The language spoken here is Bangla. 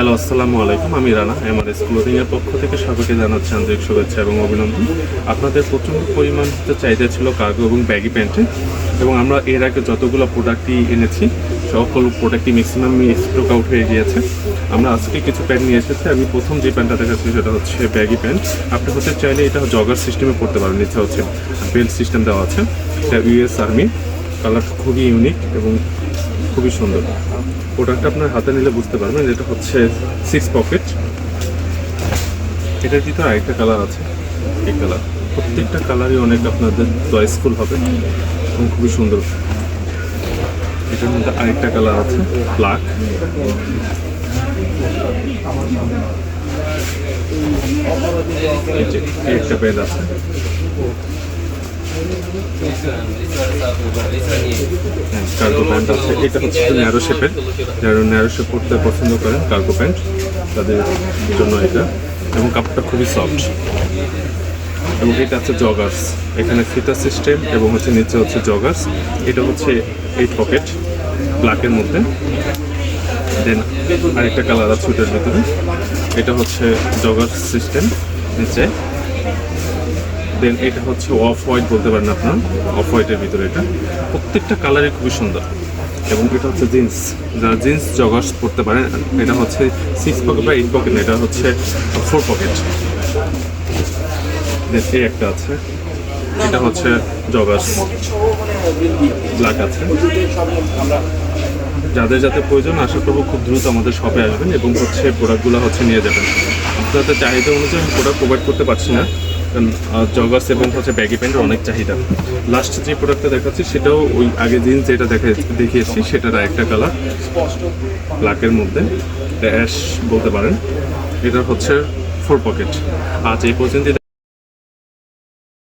হ্যালো, আসসালামু আলাইকুম। আমি রানা, এমআরএস ক্লোদিং এর পক্ষ থেকে সবাইকে জানাচ্ছি আন্তরিক শুভেচ্ছা এবং অভিনন্দন। আপনাদের প্রচণ্ড পরিমাণ চাহিদা ছিল কার্গো এবং ব্যাগি প্যান্টে, এবং আমরা এর আগে যতগুলো প্রোডাক্টই এনেছি, সকল প্রোডাক্টই ম্যাক্সিমাম স্টক আউট হয়ে গিয়েছে। আমরা আজকে কিছু প্যান্ট নিয়ে এসেছি। আমি প্রথম যে প্যান্টটা দেখাচ্ছি সেটা হচ্ছে ব্যাগি প্যান্ট আপনি হচ্ছে চাইলে এটা জগার সিস্টেমে পড়তে পারেন। ইচ্ছা হচ্ছে বেল্ট সিস্টেম দেওয়া আছে। এটা ইউএস আর্মি কালার খুবই ইউনিক এবং খুবই সুন্দর। প্রোডাক্টটা আপনার হাতে নিলে বুঝতে পারবেন, এটা হচ্ছে সিক্স পকেট এটার ভিতরে আরেকটা কালার আছে, এই কালার প্রত্যেকটা কালারই অনেক আপনাদের চয়েসফুল হবে এবং খুবই সুন্দর। এটার মধ্যে আরেকটা কালার আছে ব্ল্যাক একটা আছে। কার্গো প্যান্ট আছে। এটা হচ্ছে ন্যারো শেপের যারা ন্যারো শেপ পরতে পছন্দ করেন কার্গো প্যান্ট তাদের জন্য এটা। এবং কাপড়টা খুবই সফট এবং এটা আছে জগার্স এখানে ফিতা সিস্টেম এবং হচ্ছে নিচে হচ্ছে জগার্স এটা হচ্ছে এইট পকেট ব্ল্যাকের মধ্যে। দেন আরেকটা কালার আছে ওটার ভিতরে। এটা হচ্ছে জগার্স সিস্টেম নিচে। দেন এটা হচ্ছে অফ হোয়াইট বলতে পারেন আপনার। অফ হোয়াইটের ভিতরে এটা। প্রত্যেকটা কালারই খুবই সুন্দর। এবং এটা হচ্ছে জিন্স। যারা জিন্স জগার্স পরতে পারেন, এটা হচ্ছে সিক্স পকেট বা এইট পকেট এটা হচ্ছে ফোর পকেট এই একটা আছে। এটা হচ্ছে জগার্স। ব্ল্যাক আছে। যাদের যাতে প্রয়োজন, আশা করব খুব দ্রুত আমাদের শপে আসবেন এবং হচ্ছে প্রোডাক্টগুলো হচ্ছে নিয়ে যাবেন। আপনাদের চাহিদা অনুযায়ী আমি প্রোডাক্ট প্রোভাইড করতে পারছি না। জগার্স এবং হচ্ছে ব্যাগি প্যান্টের অনেক চাহিদা। লাস্ট যে প্রোডাক্টটা দেখাচ্ছি, সেটাও ওই আগে জিন্স যেটা দেখা দেখিয়েছি, সেটার একটা কালার ব্ল্যাকের মধ্যে। অ্যাশ বলতে পারেন। এটা হচ্ছে ফোর পকেট আজ এই পর্যন্ত